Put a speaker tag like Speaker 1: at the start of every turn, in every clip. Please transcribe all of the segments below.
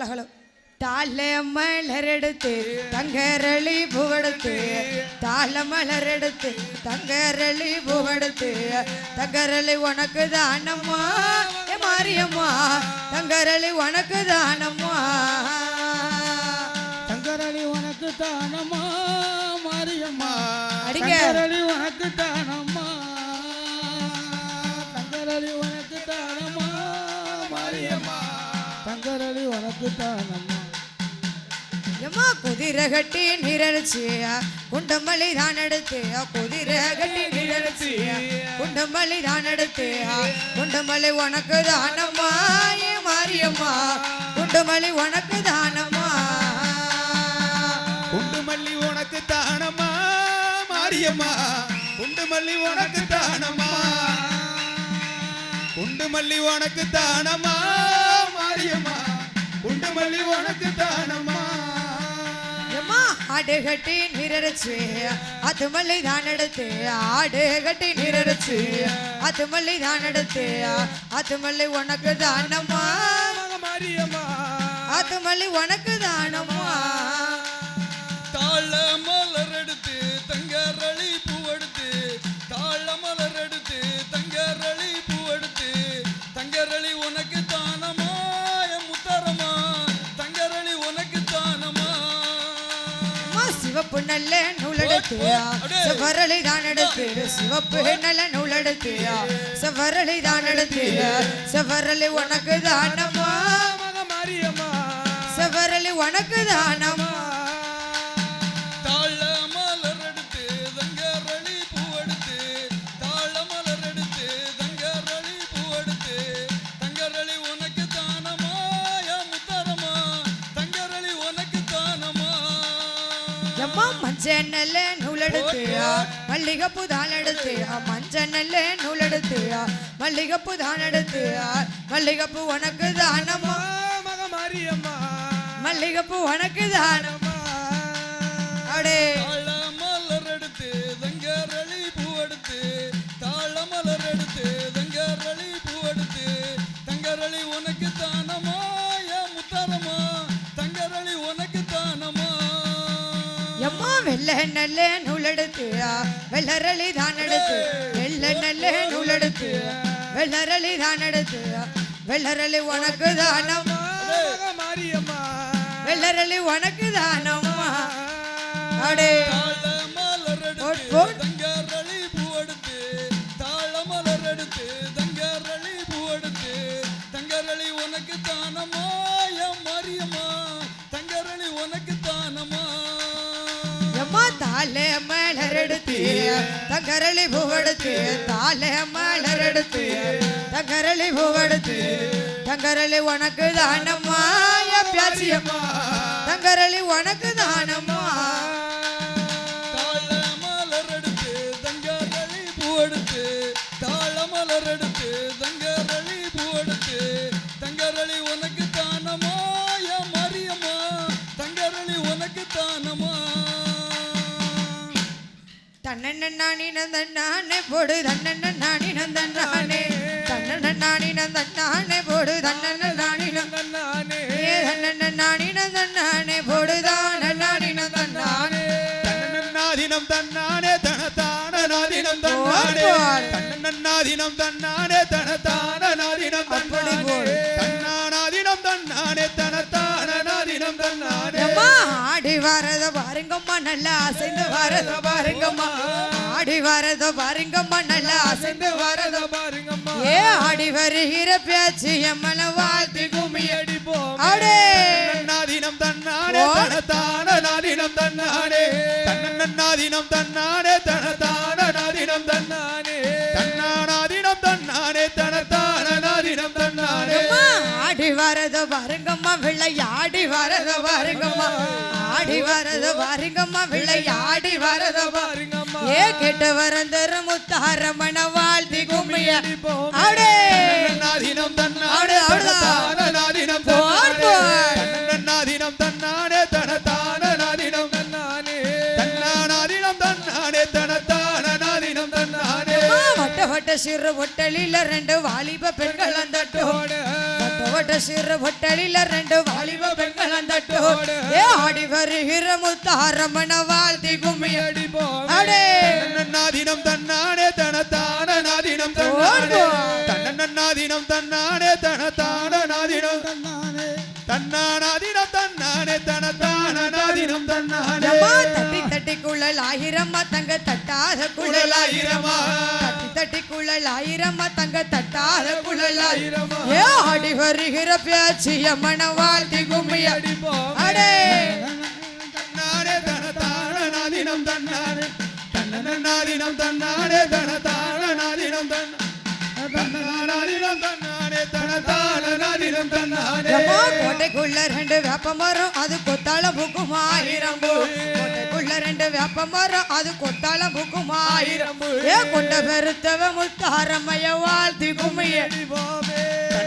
Speaker 1: Hello தாழ மலரெடுத்து தங்கரளி பூவெடுத்து தாழ மலரெடுத்து தங்கரளி பூவெடுத்து தங்கரளி உனக்கு தானம்மா ஏ மாரியம்மா தங்கரளி உனக்கு தானம்மா.
Speaker 2: தங்கரளி உனக்கு தானம்மா மாரியம்மா.
Speaker 1: அடிங்க.
Speaker 2: தங்கரளி உனக்கு தானம்மா. தங்கரளி
Speaker 1: எம்மா குதிரை கட்டி நிரடிச்சு குண்டமல்லி தான் எடுத்தியா குதிரை கட்டி நிரடிச்சு குண்டமல்லி தான் எடுத்தியா குண்டமல்லி உனக்கு தானம்மா ஏ மாரியம்மா? குண்டமல்லி உனக்கு தானம்மா?
Speaker 2: குண்டுமல்லி உனக்கு தானம்மா மாரியம்மா? குண்டுமல்லி உனக்கு தானம்மா? குண்டுமல்லி உனக்கு தானம்மா மாரியம்மா? குண்டு மல்லி உனக்கு தானம்மா
Speaker 1: ஆடு கட்டி நிரடிச்சு அது மல்லி தான் எடுத்து ஆடு கட்டி நிரடிச்சு அது மல்லி தான் எடுத்து அது மல்லி உனக்கு தானம்மா
Speaker 2: மாரியம்மா
Speaker 1: அது மல்லி உனக்கு தானம்மா
Speaker 3: தாழ
Speaker 1: நல்ல நூலெடுத்து செவ்வரளி தான் எடுத்து. சிவப்பு நல்ல நூலெடுத்து செவ்வரளி தான் எடுத்து செவ்வரளி உனக்கு தானம்மா.
Speaker 2: மாரியம்மா.
Speaker 1: செவ்வரளி உனக்கு தானம்மா. எம்மா மஞ்ச நல்ல நூலெடுத்து மல்லிகைப்பூ தான் எடுத்து மஞ்ச நல்ல நூலெடுத்து மல்லிகைப்பூ தான் எடுத்து மல்லிகைப்பூ உனக்கு தானம்மா.
Speaker 2: மாரியம்மா
Speaker 1: மல்லிகைப்பூ உனக்கு தானம்மா. அடே.
Speaker 3: மலர் எடுத்து தங்கரளி பூவெடுத்து தாழ மலர் எடுத்து தங்கரளி பூவெடுத்து தங்கரளி உனக்கு
Speaker 1: வெள்ளை நல்ல நூலெடுத்து வெள்ளரளி தான் எடுத்து. வெள்ளை நல்ல நூலெடுத்து வெள்ளரளி தான் எடுத்து. வெள்ளரளி உனக்கு தானம்மா
Speaker 2: மாரியம்மா.
Speaker 1: வெள்ளரளி உனக்கு தானம்மா அடே.
Speaker 3: எடுத்து. தங்கரளி எடுத்து தங்கரளி உனக்கு தானமா?
Speaker 1: தாலே மலரெடுத்து தங்கரளி பூவெடுத்து தாலே மலரெடுத்து தங்கரளி பூவெடுத்து தங்கரளி உனக்கு தானம்மா பியாசியம்மா. தங்கரளி உனக்கு தானம்மா.
Speaker 3: மலர் எடுத்து தங்கரளி பூவெடுத்து எடுத்து தங்கரளி உனக்கு தானமா
Speaker 1: தன்னண்ண நானி நந்தண்ணானே போடு தன்னண்ண நானி நந்தண்ணானே தன்னண்ண நந்தண்ணானே போடு தன்னண்ண நானி நந்தண்ணானே ஏ தன்னண்ண நானி நந்தண்ணானே போடு தான நானி நந்தண்ணானே
Speaker 2: தன்னன்னாதினம் தன்னானே தனதான நாதினம் தன்னானே. தன்னன்னாதினம் தன்னானே தனதான நாதினம் தன்னானே. தன்னானாதினம் தன்னானே தனதான நாதினம் தன்னானே.
Speaker 1: ஆடி வரத பாருங்கம்மா நல்லா அசைந்து வரத பாருங்கம்மா. ஆடி வரத பாருங்கம்மா நல்லா அசைந்து வரத
Speaker 2: பாருங்கம்மா.
Speaker 1: ஏ ஆடி வருகிற பேச்சு எம்மன வாழ்த்தி கும்மி
Speaker 2: அடிப்போம்.
Speaker 1: அடே.
Speaker 2: தன்னானே நாதினம் தன்னானே. தன்னன்னாதினம் தன்னானே தனதான நாதினம் தன்னானே. தன்னானாதினம் தன்னானே தனதான நாதினம் தன்னானே.
Speaker 1: ஆடி வரத பாருங்கம்மா விளையாடி வரத பாருங்கம்மா ஆடி வரத பாருங்கம்மா விளையாடி வரத பாருங்கம்மா ஏ கெட்ட வரந்தர முத்தாரமண வாழ்த்தி கும்மிய அடே
Speaker 2: நாதினம் தன்னானே
Speaker 1: அடு, சிறு ஒட்டலில ரெண்டு வாலிப பெண்கள் அந்த வட்ட வட்ட சிறு பொட்டலில ரெண்டு வாலிப பெண்கள் தட்டோடு ஏ ஆடி வருகிற முத்தாரம்மன வாழ்த்தி கும்மி
Speaker 3: அடிப்போம்
Speaker 1: அடே.
Speaker 2: தன்னன்னாதினம் தன்னானே தனத்தான நாதினம் தன்னானே. தன்னன்னாதினம் தன்னானே தனத்தான நாதினம். தன்னானாதினம் தன்னானே தனத்தான நாதினம் தன்னானே
Speaker 1: தட்டி தட்டி குழல் ஆயிரம்மா தங்க தட்டாத குழல்
Speaker 2: குழலாயிரமா
Speaker 1: தட்டி தட்டி குழல் ஆயிரம்மா தங்க தட்டாத குழல்
Speaker 3: ஆயிரமா.
Speaker 1: ஏ ஆடி வருகிற பேச்சு அம்மன வாழ்த்தி கும்மி
Speaker 3: அடிப்போம்
Speaker 1: அடே.
Speaker 2: தன்னானே தனத்தான நாதினம் தன்னானே தன்னன்னாதினம் தன்னானே தனத்தான நாதினம் தன்ன தன்னானாதினம் தன்னானே தனத்தான நாதினம் தன்னானே
Speaker 1: அம்மா கோட்டைக்குள்ள ரெண்டு வேப்ப மரம் அது கொத்தாள புக்கும் ஆயிரம் பூ. கோட்டைக்குள்ள ரெண்டு வேப்ப மரம் அது கொத்தாள புக்கும் ஆயிரம் பூ. ஏ கொண்ட பெருத்தவ முத்தாரம்மைய வாழ்த்தி கும்மிய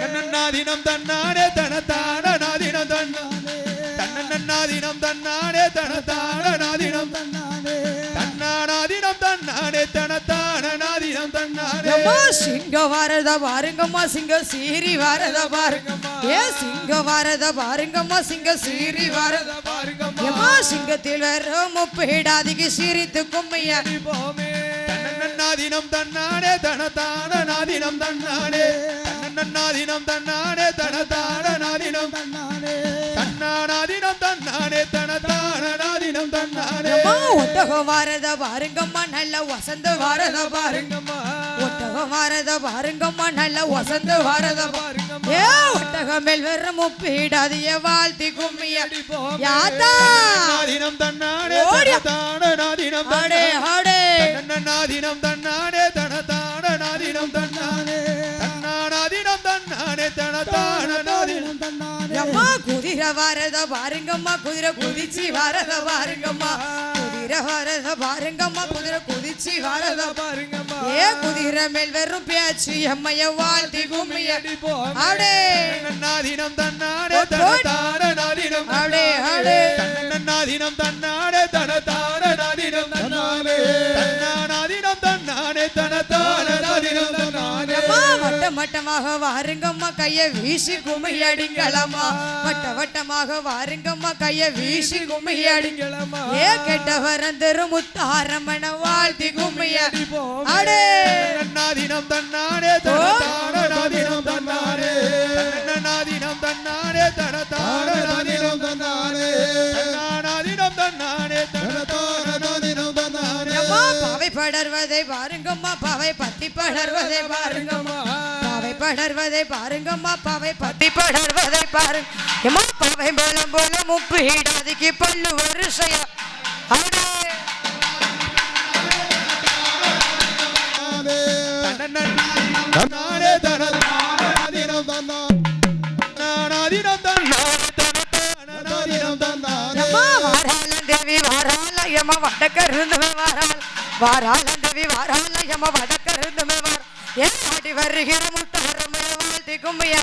Speaker 2: தன்னன்னாதினம் தன்னானே தனத்தான நாதினம் தன்னானே. தன்னன்னாதினம் தன்னானே தனத்தான நாதினம் தன்னானே. தன்னானாதினம் தன்னானே தனத்தான நாதினம் தன்னானே.
Speaker 1: அம்மா சிங்க வரத பாருங்கம்மா சிங்க சீரி வரத பாருங்கம்மா. ஏ சிங்க வரத பாருங்கம்மா சிங்க சீரி வரத
Speaker 3: பாருங்கம்மா.
Speaker 1: சிங்கத்தில் வர முப்பிடாதிக்கு சிரித்து கும்மிய.
Speaker 3: அடிப்போமே
Speaker 2: தன்னன்னாதினம் தன்னானே தனத்தான நாதினம் தன்னானே. தன்னன்னாதினம் தன்னானே தனத்தான நாதினம். தன்னானே தன்னானாதினம் தன்னானே தனத்தான நாதினம் தன்னானே.
Speaker 1: அம்மா ஒட்டகம் வரத பாருங்கம்மா நல்ல வசந்த வரத பாருங்க
Speaker 3: பாருங்கம்மா.
Speaker 1: ஒட்டகம் வரத பாருங்கம்மா நல்ல வசந்த வரத
Speaker 3: பாருங்கம்மா
Speaker 1: ஏ ஒட்டகம் மேல் வர முப்பிடாதிய வாழ்த்தி கும்மிய
Speaker 3: அடிப்போமே
Speaker 1: யாத்தா.
Speaker 2: நாதினம் தன்னானே
Speaker 1: ஓடியா.
Speaker 2: தனத்தான நாதினம்
Speaker 1: அடே அடே
Speaker 2: தன்னன்னாதினம் தன்னானே தனத்தான நாதினம் தன்னானே.
Speaker 1: அம்மா குதிரை வரத பாருங்கம்மா குதிரை குதிச்சு வரத பாருங்கம்மா. குதிரை வரத பாருங்கம்மா குதிரை குதிச்சு வரத
Speaker 3: பாருங்கம்மா.
Speaker 1: ஏ குதிரை மேல் வெறும் பேச்சு எம்மைய வாழ்த்தி கும்மிய.
Speaker 3: அடிப்போம்
Speaker 1: அடே.
Speaker 2: தன்னன்னாதினம் தன்னானே தனத்தான நாதினம்
Speaker 1: அடே அடே.
Speaker 2: தன்னன்னாதினம் தன்னானே தனத்தான நாதினம்
Speaker 1: வட்டமாக வாருங்கம்மா கைய வீசி கும்மி அடிங்களம்மா. வட்ட வட்டமாக வாருங்கம்மா கைய வீசி கும்மி அடிங்க
Speaker 3: கிளம்பா
Speaker 1: ஏ கெட்டவர் அந்த முத்தாரம்மன வாழ்த்தி கும்மிய
Speaker 3: அடிப்போம்
Speaker 1: அடே.
Speaker 2: தன்னாதினம் தன்னானே தனத்தான நாதினம் தன்னானே தன்னானாதினம் தன்னானே தனத்தான நாதினம் தன்னானே.
Speaker 1: அம்மா பாவை படர்வதை பாருங்கம்மா பாவை பத்தி படர்வதை பாருங்கம்மா பாவை படர்வதை பாருங்கம்மா பாவை பத்தி படர்வதை பாருங்க. எம்மா பாவை பலம் போல முப்பு ஈடாதிக்கு பல்லு வாராளம் தேவி வாராள எம்மா வடக்கருந்துமே வாராள். வாராளம் தேவி வாராள. ஆடி வருகிற முத்தாரமே வாழ்த்தி கும்மிய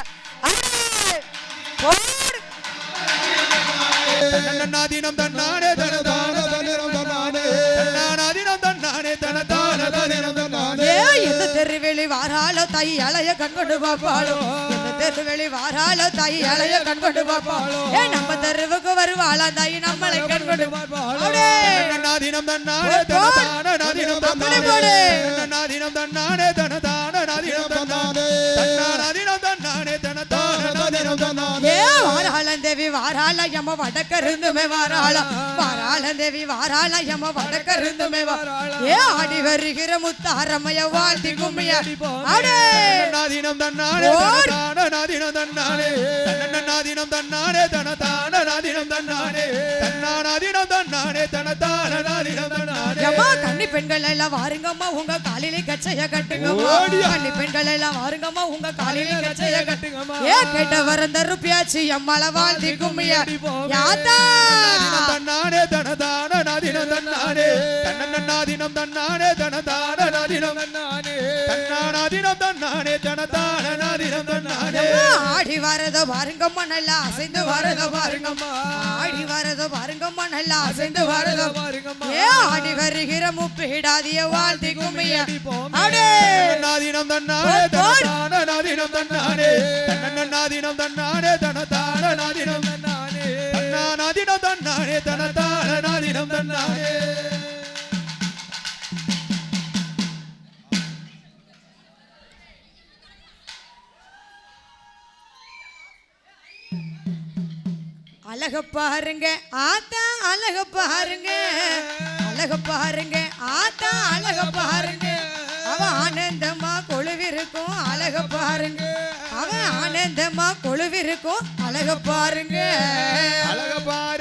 Speaker 2: தன்னானே தனதான தனிரம் தன்னானே தன்னானாதினம் தன்னானே தனதான தனிரம் தன்னானே
Speaker 1: எந்த தெருவெளி வாராளோ தாய் அலைய கண்கொண்டு பாப்பாளோ எந்த தெருவெளி வாராளோ தாய் அலைய கண்கொண்டு பாப்பாளோ ஏ நம்ம தெருவுக்கு வருவாளா தாய்? நம்மளை கண்கொண்டு அடே
Speaker 2: தன்னன்னாதினம் தன்னானே தனதான நாதினம் தன்னானே
Speaker 1: போடு.
Speaker 2: தன்னன்னாதினம் தன்னானே தனதான நாதினம் தன்னானே தன்னானாதினம் தன்னானே தனதான. நாதினம் தன்னானே
Speaker 1: ஏ வாராளம் தேவி வாராள எம்ம வடக்கருந்துமே வாராள. வாராளம் தேவி வாராள எம்ம வடக்கருந்துமே வாராள ஏ ஆடி வருகிற முத்தாரம்மைய வாழ்த்தி கும்மிய அடே
Speaker 2: தன்னாதினம் தன்னானே தனதான நாதினம் தன்னானே தன்னன்னாதினம் தன்னானே தனதான நாதினம் தன்னானே தன்னானாதினம் தன்னானே தனதான நாதினம் தன்னானே
Speaker 1: எம்மா கன்னி பெண்கள் எல்லாம் வாருங்கம்மா உங்க காலிலே கச்சைய கட்டுங்கம்மா. கன்னி பெண்கள் எல்லாம் வாருங்கம்மா உங்க காலிலே கச்சைய கட்டுங்க
Speaker 3: கட்டுங்கம்மா.
Speaker 1: ஏ கேட்ட வரந்த ருப்பியாச்சு எம்மள வாழ்த்தி கும்மிய யாத்தா!
Speaker 2: தன்னானே தனதான நாதினம் தன்னானே தன்னன்னாதினம் தன்னானே. தன்னானாதினம் தன்னானே தனதான நாதினம் தன்னானே
Speaker 1: ஆடி வரத பாருங்கம்மா நல்லா அசைந்து வரத பாருங்கம்மா ஆடி வரத பாருங்கம்மா நல்லா அசைந்து வரத.
Speaker 3: பாருங்கம்மா
Speaker 1: ஏ ஆடி வருகிற முப்பிடாதிய வாழ்த்தி கும்மிய அடே
Speaker 2: நாதினம் தன்னானே தனதான நாதினம் தன்னானே. தன்னன்னாதினம் தன்னானே தனதான நாதினம்
Speaker 3: தன்னானே.
Speaker 2: தன்னா நாதினம் தன்னானே தனதான
Speaker 1: அழக பாருங்க ஆத்தா அழக பாருங்க. அழக பாருங்க ஆத்தா அழக பாருங்க. அவ ஆனந்தமா கொழுவிருக்கும் அழக பாருங்க. அவ ஆனந்தமா கொழுவிருக்கும் அழக பாருங்க.
Speaker 2: அழக பாருங்க.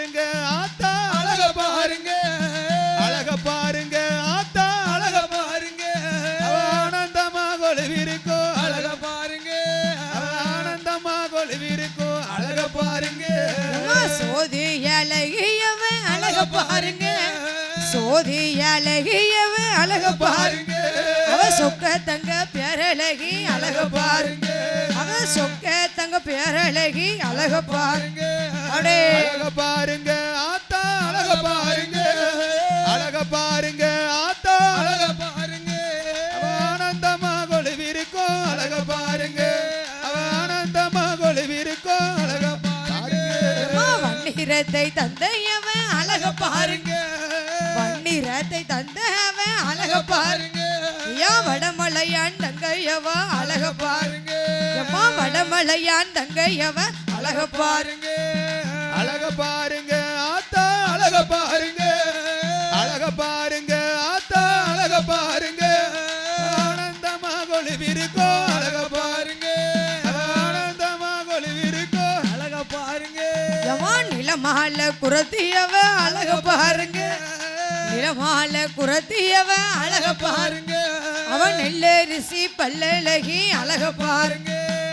Speaker 3: பாருங்க.
Speaker 1: சோதி அழகியவ அழக பாருங்க. சோதி அழகியவ அழக பாருங்க. அவ சொக்க தங்க பேரழகி அழக பாருங்க. அவ சொக்க தங்க பேரழகி அழக பாருங்க. அடே.
Speaker 2: அழக பாருங்க. ஆத்தா அழக பாருங்க. அழக பாருங்க.
Speaker 1: வண்ணீரத்தை தந்தையவ அழக பாருங்க. வண்ணீரத்தை தந்தவ அழக பாருங்க. ஐயா வடமலையான் தங்கையவ அழக பாருங்க. அம்மா வடமலையான் தங்கையவ அழக பாருங்க.
Speaker 2: அழக பாருங்க
Speaker 1: குரத்தியவ அழக பாருங்க. நிறமால குரத்தியவ அழக பாருங்க. அவன் நெல்லரிசி பல்லழகி அழக பாருங்க.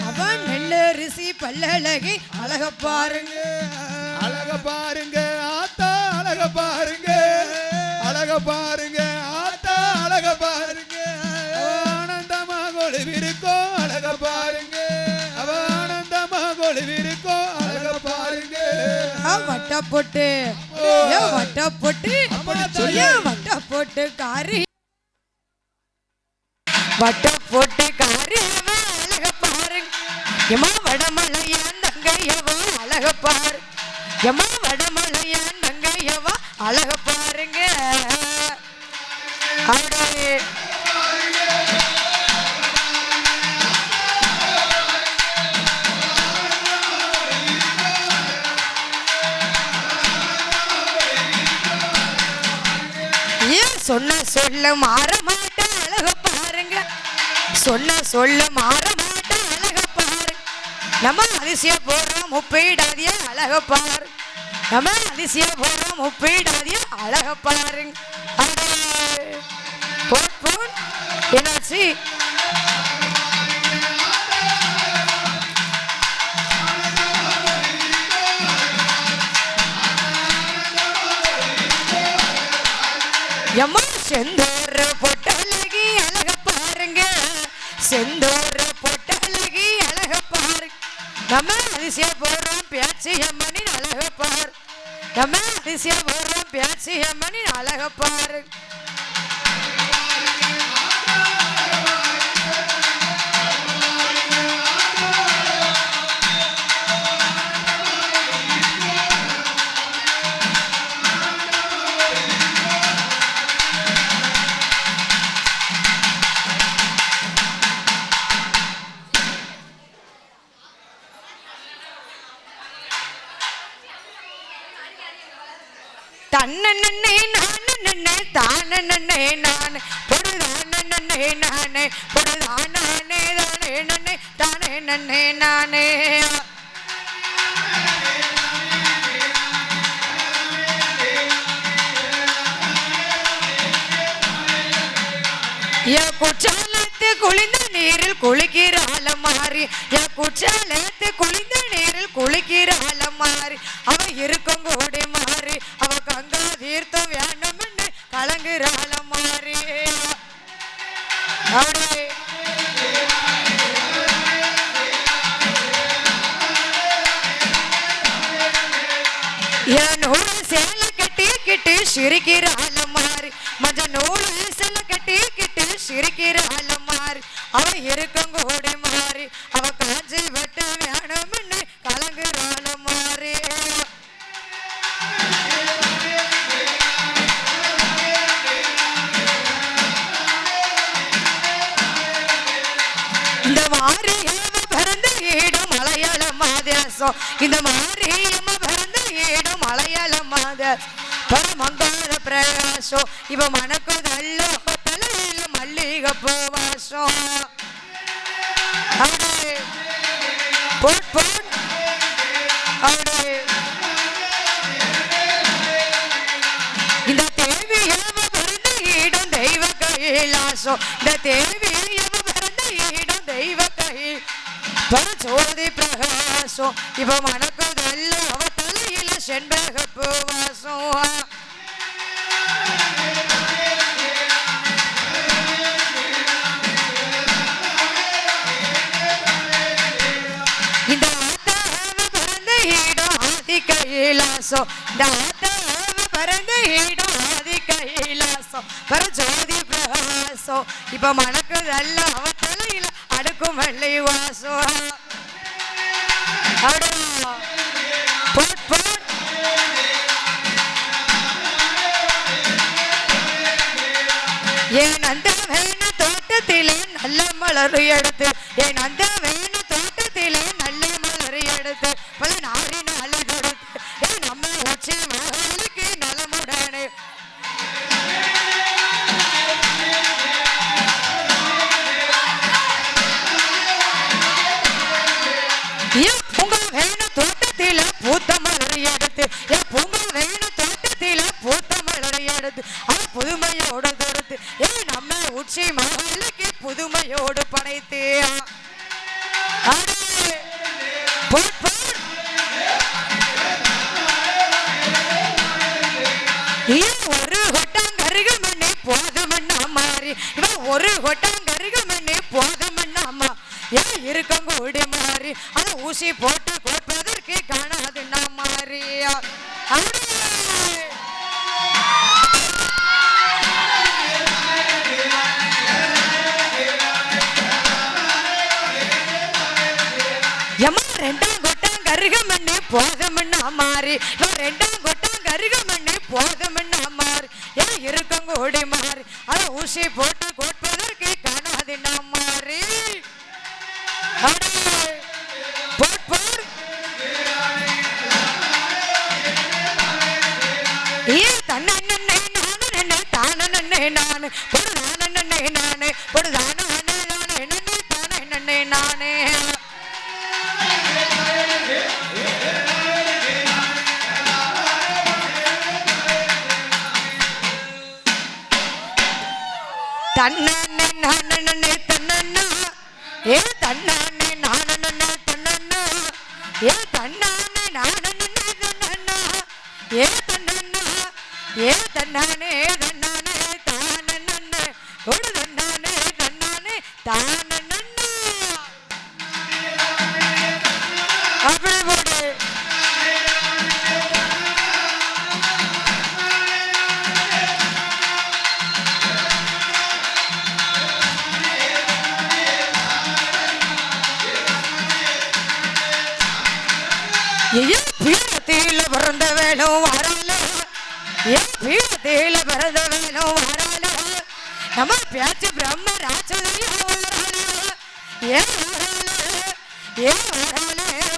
Speaker 1: அவன் நெல்லரிசி பல்லழகி அழக பாருங்க.
Speaker 2: அழக பாருங்க ஆத்தா அழக பாருங்க. அழக பாருங்க ஆத்தா அழக பாருங்க. ஆனந்தமா ஒளிவிருக்கோ அழக பாருங்க. அவ ஆனந்தமாக
Speaker 1: ஒளிவிரு வட்ட போட்டு ஏ வட்ட போட்டு வட்ட போட்டு காரி. வட்ட போட்டு காரி அழக பாருங்க எம்மா வடமலையான் தங்கையவ அழக பாரு. எம்மா வடமலையான் தங்கையவ அழக பாருங்க. அப்படியே சொன்ன சொல்ல மாற மாட்டேன் அழக பாருங்க. சொன்ன சொல்ல மாற அழக பாரு. நம்ம அதிசய போடுறோம் முப்பீடாதிய அழக பாரு. நம்ம அதிசய போடுறோம் முப்பீடாதிய அழக பாருங்க. என்னாச்சு? எம்மா செந்தூர பொட்டழகி அழக பாருங்க. செந்தூர பொட்டழகி அழக பாரு. நம்ம அதிசய போடுறோம் பேச்சு எம்மணி அழக பாரு. நம்ம அதிசய போடுறோம் பேச்சு எம்மணி அழக பாரு. நானே. குற்றாலத்து குளிந்த நீரில் குளிக்கிற அலமாரி என் குற்றாலத்து குளிந்த நீரில் குளிக்கிற அலமாரி அவ இருக்கும் இந்த மாரியம்ம பிறந்து ஈடும் மலையாள மாதேசம் இந்த மாரியம்ம பிறந்து ஈடும் மலையாள மாதேசம் பரமங்கார பிரகாசம் இவ மனக்கு நல்ல தலையில மல்லிகை பூவாசம் அப்படியே போட் போட். அப்படியே இந்த தேவி எவ ஈடும் தெய்வ கைலாசம் இந்த தேவி பரஜோதி பிரகாசம் இப்ப மனக்கு அவ தலையில செண்பக பூவாசம். இந்த ஆத்தாவ பிறந்த ஈடும் ஆதி கைலாசம். இந்த ஆத்தாவ பிறந்த ஈடும் ஆதி கைலாசம். பரஜோதி பிரகாசம் இப்ப மனக்கு அவ தலையில அடுக்கும் வெள்ளை வாசம் போட் போட் என் அந்த வேண தோட்டத்திலே நல்ல மலர் எடுத்து என் அந்த வேண போதும்னா மாறி இவன் ரெண்டாம் கொட்டம் கருகமண்ணி. போதும்னா மாறி ஏன் இருக்கம் கூடி மாறி. அதை ஊசி போட்டு கோட்பதற்கு தன்னே நானே தன்னண்ணா ஏ தன்னானே நானே தன்னண்ணா ஏ தன்னானே நானே தன்னண்ணா ஏ தன்னண்ணா ஏ தன்னானே ஏன் பீடத்தில பிறந்த நம்ம பேச்சு பிரம்ம ராட்சதையும் வரல. ஏன் வரல ஏன் வரல.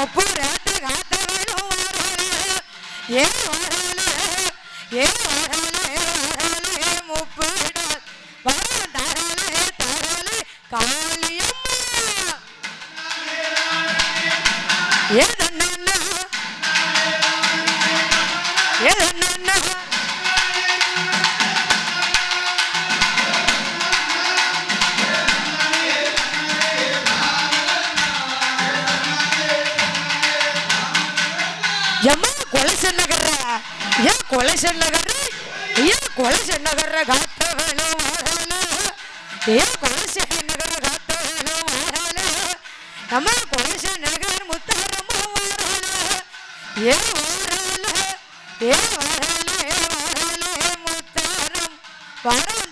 Speaker 1: ஐயா முப்பு ரேத்த காத்த வேணும் ஏன் கொலை நகர ஏன் கொலை நகர காத்த வேணும் வரல ஏ கொலுசு நகர் காத்தாலும் வாராள நம்ம கொலுசு நகர் முத்தாரம்மா வாராள ஏ வாராள ஏ வாராள வாராள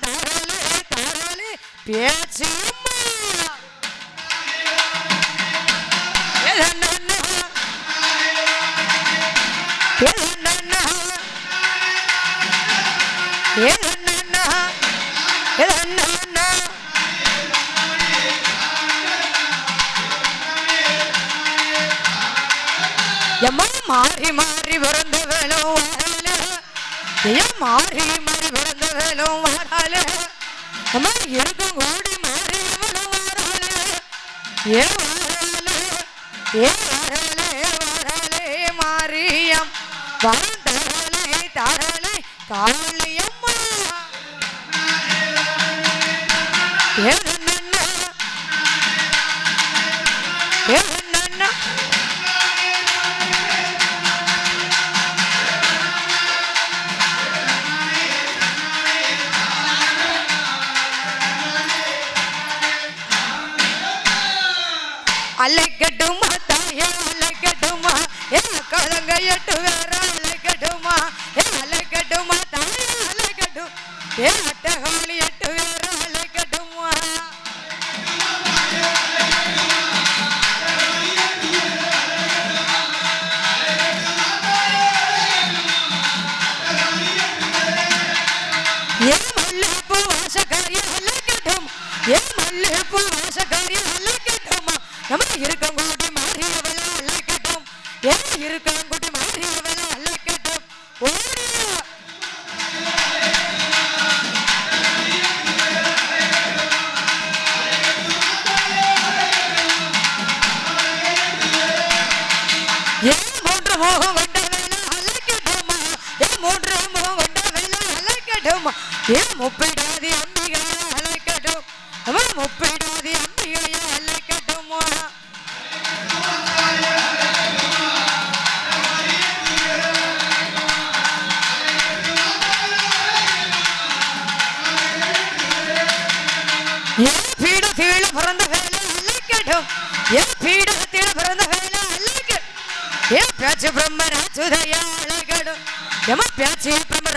Speaker 1: மாறி மாறி பிறந்தவளும் வாழல ஏன் மாறி மாறி பிறந்தவளும் வாழல எம்மா இருக்கும் கூடி மாறியவளும் வாழல ஏ வாழல ஏ வாழல வாழலே மாறியம். வரம் தரலை தரலை அலைக்கட்டுமா தாய அலைக்கட்டுமா என் கலங்கையட்டு வேற அழைக்கட்டும் அவன் முப்பிடாதி அம்பிகையை அழைக்கட்டுமா என் பீடத்தில் பிறந்த வேலை அழைக்கட்டும் என் பீடத்தில் பிறந்த வேலை அழைக்கட்டும் என் பேச்சு பிரம்மராஜுதயா அழைக்கட்டும் எம பேச்சு பிரம்மராஜுதயா